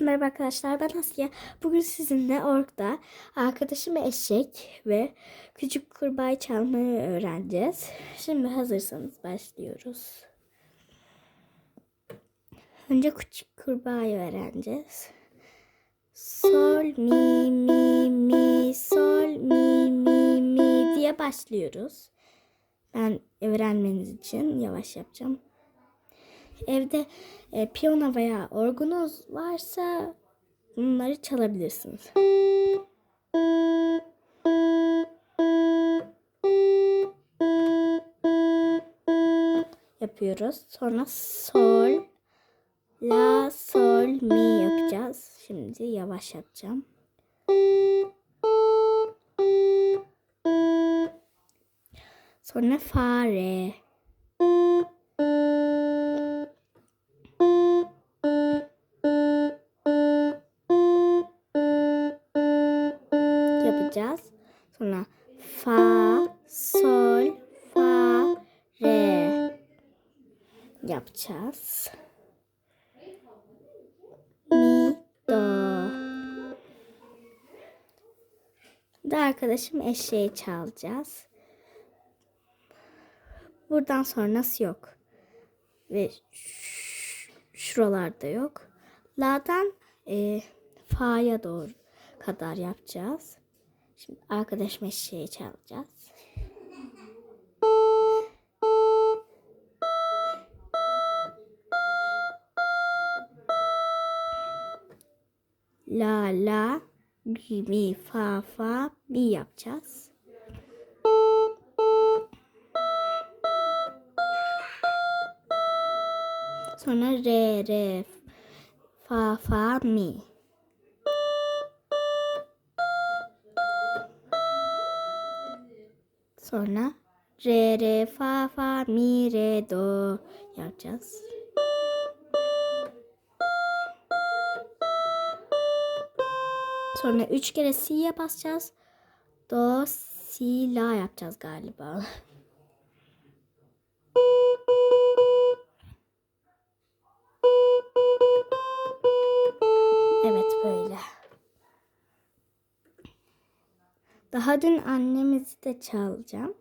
Merhaba arkadaşlar ben Asya. Bugün sizinle Ork'ta arkadaşım eşek ve küçük kurbağayı çalmayı öğreneceğiz. Şimdi hazırsanız başlıyoruz. Önce küçük kurbağayı öğreneceğiz. Sol mi mi mi sol mi mi mi diye başlıyoruz. Ben öğrenmeniz için yavaş yapacağım. Evde e, piyano veya orgunuz varsa bunları çalabilirsiniz. Yapıyoruz. Sonra sol, la, sol, mi yapacağız. Şimdi yavaş yapacağım. Sonra fare. Yapacağız. Sonra fa, sol, fa, re yapacağız. Mi, do. Da arkadaşım eşeği çalacağız. Buradan sonrası yok. Ve şuralarda yok. La'dan e, fa'ya doğru kadar yapacağız. Şimdi arkadaşım eşeği çalacağız. La la mi fa fa mi yapacağız. Sonra re re fa fa mi. Sonra re re fa fa mi re do yapacağız. Sonra üç kere si'ye basacağız. Do, si, la yapacağız galiba. Daha dün annemizi de çalacağım.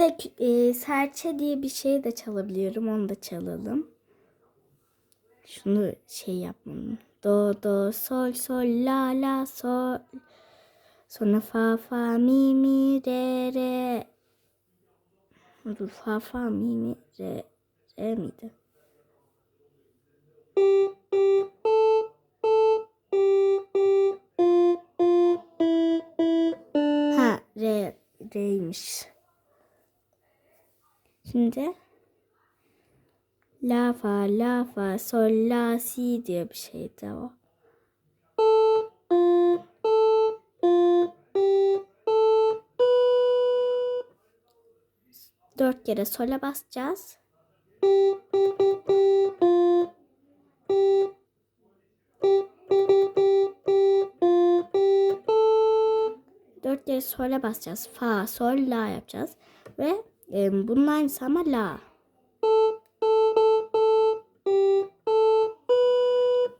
De e, serçe diye bir şey de çalabiliyorum. Onu da çalalım. Şunu şey yapmam. Do do sol sol la la sol. Sonra fa fa mi mi re re. Dur fa fa mi mi re re miydi? Ha re re'ymiş. Şimdi la fa la fa sol la si diye bir şeydi o. Dört kere sola basacağız. Dört kere sola basacağız. Fa, sol, la yapacağız. Ve e, bunun aynısı ama la.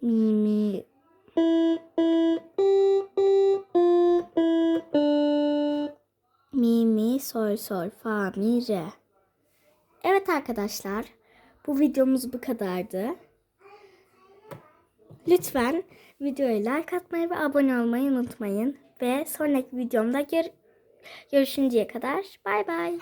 Mi, mi. Mi, mi, sol, sol, fa, mi, re. Evet arkadaşlar. Bu videomuz bu kadardı. Lütfen videoya like atmayı ve abone olmayı unutmayın. Ve sonraki videomda gör görüşünceye kadar bay bay.